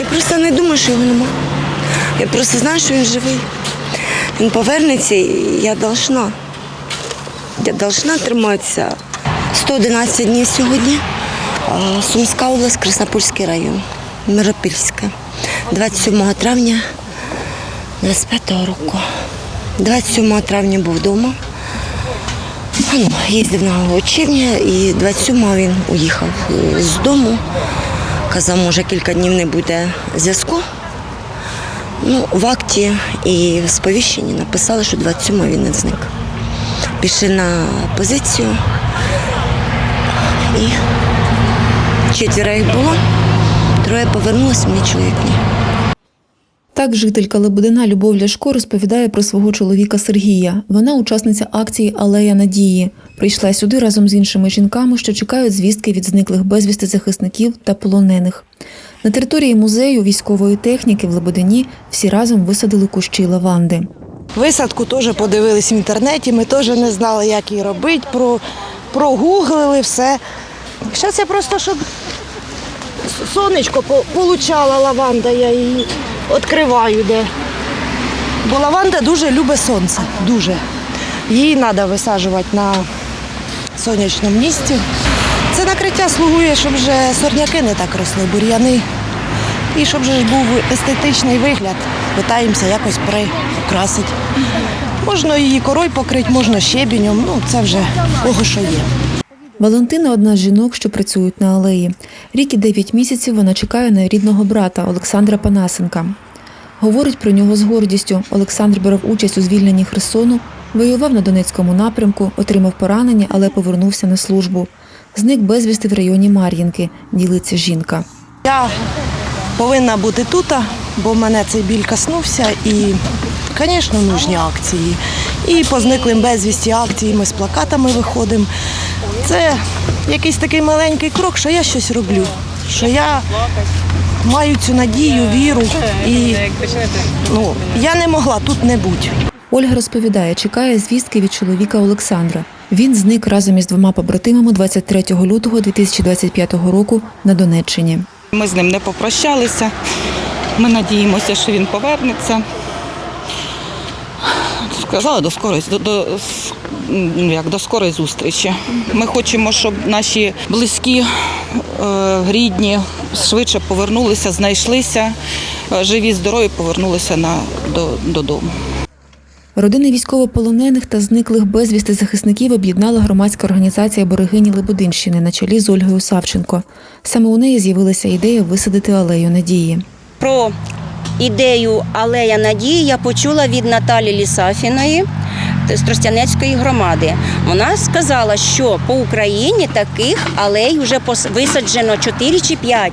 Я просто не думаю, що його нема. Я просто знаю, що він живий. Він повернеться, і я должна. Я должна триматися. 111 днів сьогодні. Сумська область, Краснопольський район, Миропільське. 27 травня 25-го року. 27 травня був вдома. Ну, їздив на учебні і 27-го він уїхав з дому. Казав, може кілька днів не буде зв'язку. Ну, в акті і в сповіщенні написали, що 27-го він не зник. Пішли на позицію і четверо їх було, троє повернулося, мені чоловік ні. Так, жителька Лебедина Любов Ляшко розповідає про свого чоловіка Сергія. Вона учасниця акції Алея Надії. Прийшла сюди разом з іншими жінками, що чекають звістки від зниклих безвісти захисників та полонених. На території музею військової техніки в Лебедині всі разом висадили кущі лаванди. Висадку теж подивились в інтернеті, ми теж не знали, як її робити, про, прогуглили все. Зараз я просто, щоб сонечко получала лаванда, я її відкриваю де. Бо лаванда дуже любить сонце, дуже. Її треба висаджувати на сонячному місці. Це накриття слугує, щоб вже сорняки не так росли, бур'яни. І щоб же ж був естетичний вигляд, питаємося якось приукрасити. Можна її корою покрити, можна щебінем, ну це вже кого що є. Валентина одна з жінок, що працюють на алеї. Рік і дев'ять місяців вона чекає на рідного брата Олександра Панасенка. Говорить про нього з гордістю. Олександр брав участь у звільненні Херсону, воював на Донецькому напрямку, отримав поранення, але повернувся на службу. Зник безвісти в районі Мар'їнки, ділиться жінка. Я повинна бути тут, бо мене цей біль коснувся і, звісно, нужні акції. І по зниклим безвісті акції ми з плакатами виходимо. Це якийсь такий маленький крок, що я щось роблю, що я маю цю надію, віру. І ну, я не могла тут не бути. Ольга розповідає, чекає звістки від чоловіка Олександра. Він зник разом із двома побратимами 23 лютого 2025 року на Донеччині. Ми з ним не попрощалися. Ми надіємося, що він повернеться. Сказала до скорої, до, до, ну, як, до скорої зустрічі. Ми хочемо, щоб наші близькі, е, рідні швидше повернулися, знайшлися, е, живі, здорові, повернулися на, до, додому. Родини військовополонених та зниклих безвісти захисників об'єднала громадська організація Берегині Лебединщини на чолі з Ольгою Савченко. Саме у неї з'явилася ідея висадити алею надії. Про ідею Алея Надії я почула від Наталі Лісафіної з Тростянецької громади. Вона сказала, що по Україні таких алей вже висаджено 4 чи 5.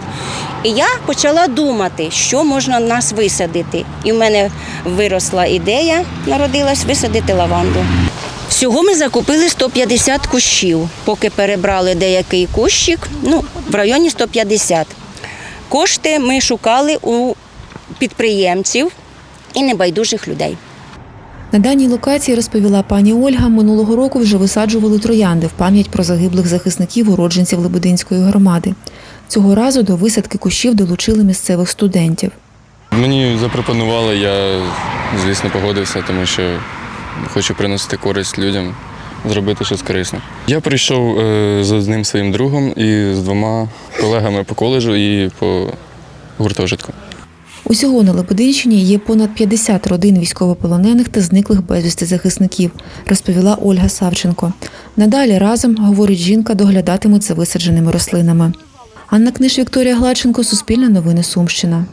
І я почала думати, що можна нас висадити. І в мене виросла ідея, народилась висадити лаванду. Всього ми закупили 150 кущів, поки перебрали деякий кущик, ну, в районі 150. Кошти ми шукали у підприємців і небайдужих людей. На даній локації розповіла пані Ольга, минулого року вже висаджували троянди в пам'ять про загиблих захисників уродженців Лебединської громади. Цього разу до висадки кущів долучили місцевих студентів. Мені запропонували, я, звісно, погодився, тому що хочу приносити користь людям, зробити щось корисне. Я прийшов е, з одним своїм другом і з двома колегами по коледжу і по гуртожитку. Усього на Лебединщині є понад 50 родин військовополонених та зниклих безвісти захисників, розповіла Ольга Савченко. Надалі разом, говорить жінка, доглядатимуть за висадженими рослинами. Анна Книж, Вікторія Гладченко, Суспільне новини Сумщина.